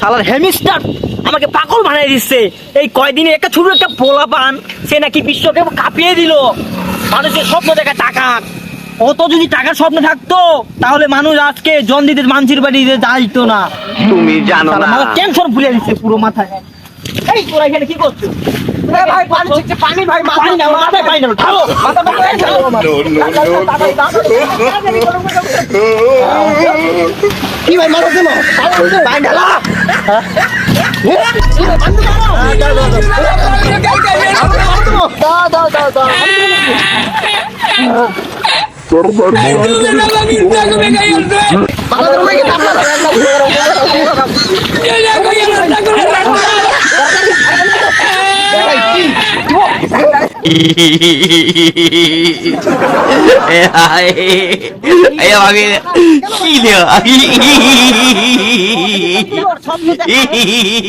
শালার হেমিস্টার আমাকে পাগল বানিয়ে দিচ্ছে। এই কয়দিনে একটা ছোট একটা পোলা পান সে নাকি বিশ্বকে কাঁপিয়ে দিল। মানুষের স্বপ্ন দেখা টাকা। অত যদি টাকার স্বপ্ন থাকতো তাহলে মানুষ আজকে জন দিতে মানসির বাড়িতে যাইতো না। তুমি জানো না। টেনশন ভুলে দিচ্ছে পুরো মাথায়। এই তোরা এখানে কি করছিস ভাই পানি ছিটছে, পানি ভাই মাথায় না মাথায় পানি না ঢালো মাথা মাথায় ঢালো কি ভাই মাথা দিল পানি ঢালা দাও 哎呀妈逼，细的！